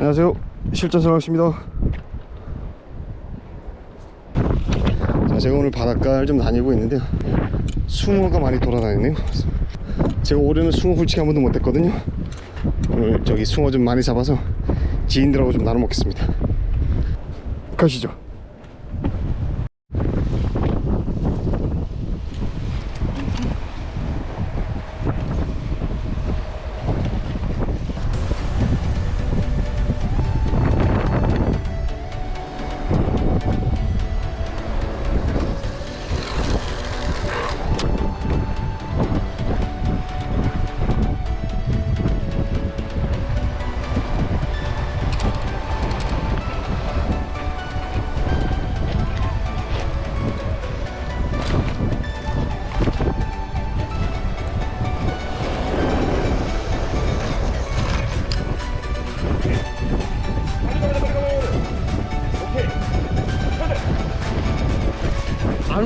안녕하세요. 실전성학입니다. 자 제가 오늘 바닷가를 좀 다니고 있는데요. 숭어가 많이 돌아다니네요. 제가 올해는 숭어 훌치기 한 번도 못했거든요. 오늘 저기 숭어 좀 많이 잡아서 지인들하고 좀 나눠 먹겠습니다. 가시죠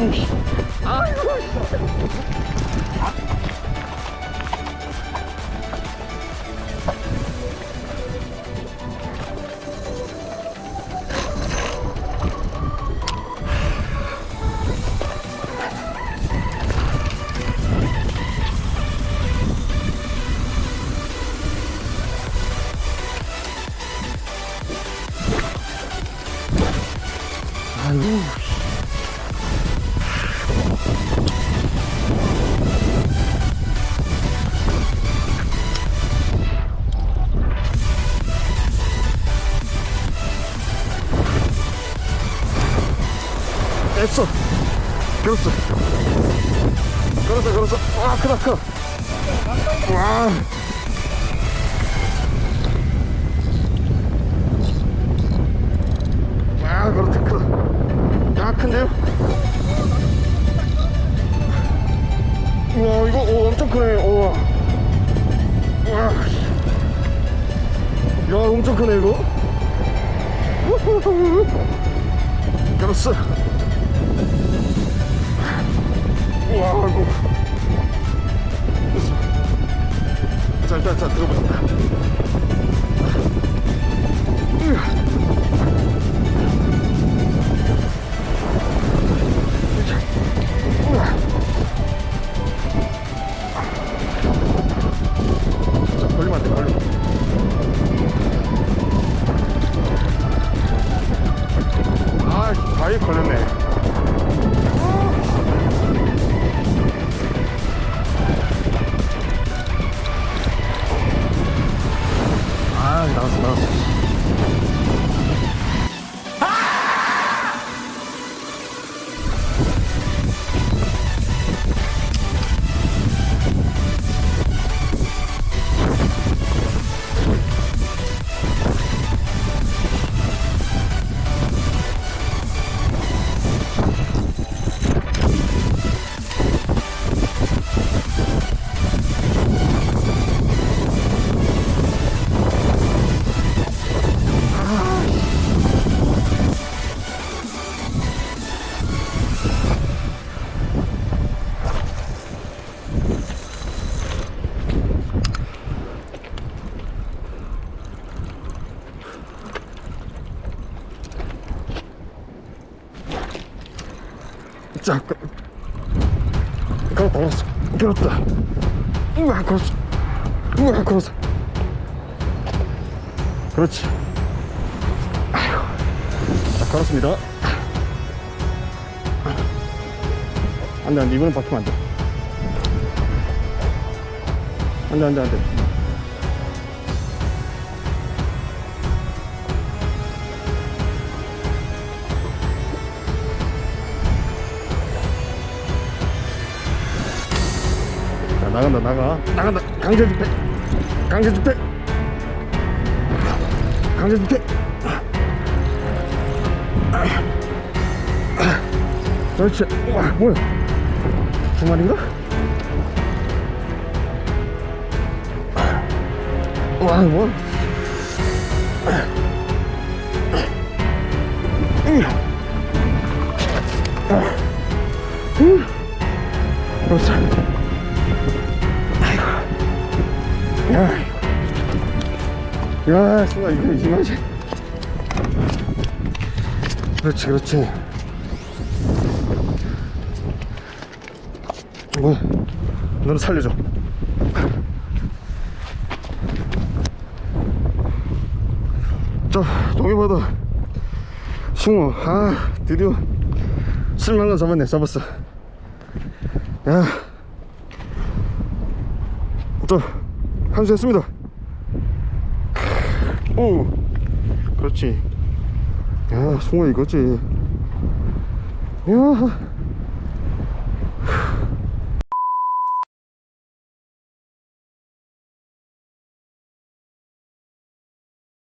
아유 됐어. 걸었어. 걸었어 걸었어. 와 크다 크다 와. 와, 그렇다 크다 야 큰데요? 우와 이거 오, 엄청 크네. 우와. 야 엄청 크네 이거. 우후후. 걸었어 이거 됐어. 자 일단 자 들어보자 자 걸리면 안 돼 걸리면 아 걸렸네 자 그- 걸었다 걸었어 걸었다. 우와 걸었어 우와 걸었어 그렇지. 아휴. 자 걸었습니다. 안 돼 안 돼. 이번엔 박히면 안 돼. 안 돼 안 돼 안 돼 나간다 나가. 나간다. 강제 집회 강제 집회 강제 집회 그렇지. 와 뭐야 두 마리인가? 와 뭐? 그 야 숭아 이거 이만하지 그렇지 그렇지. 뭐 너는 살려줘. 자 동해바다. 숭어 아 드디어 쓸만한 거 잡았네 잡았어. 야. 자, 한수 했습니다. 오, 그렇지. 야, 숭어 이거지. 야,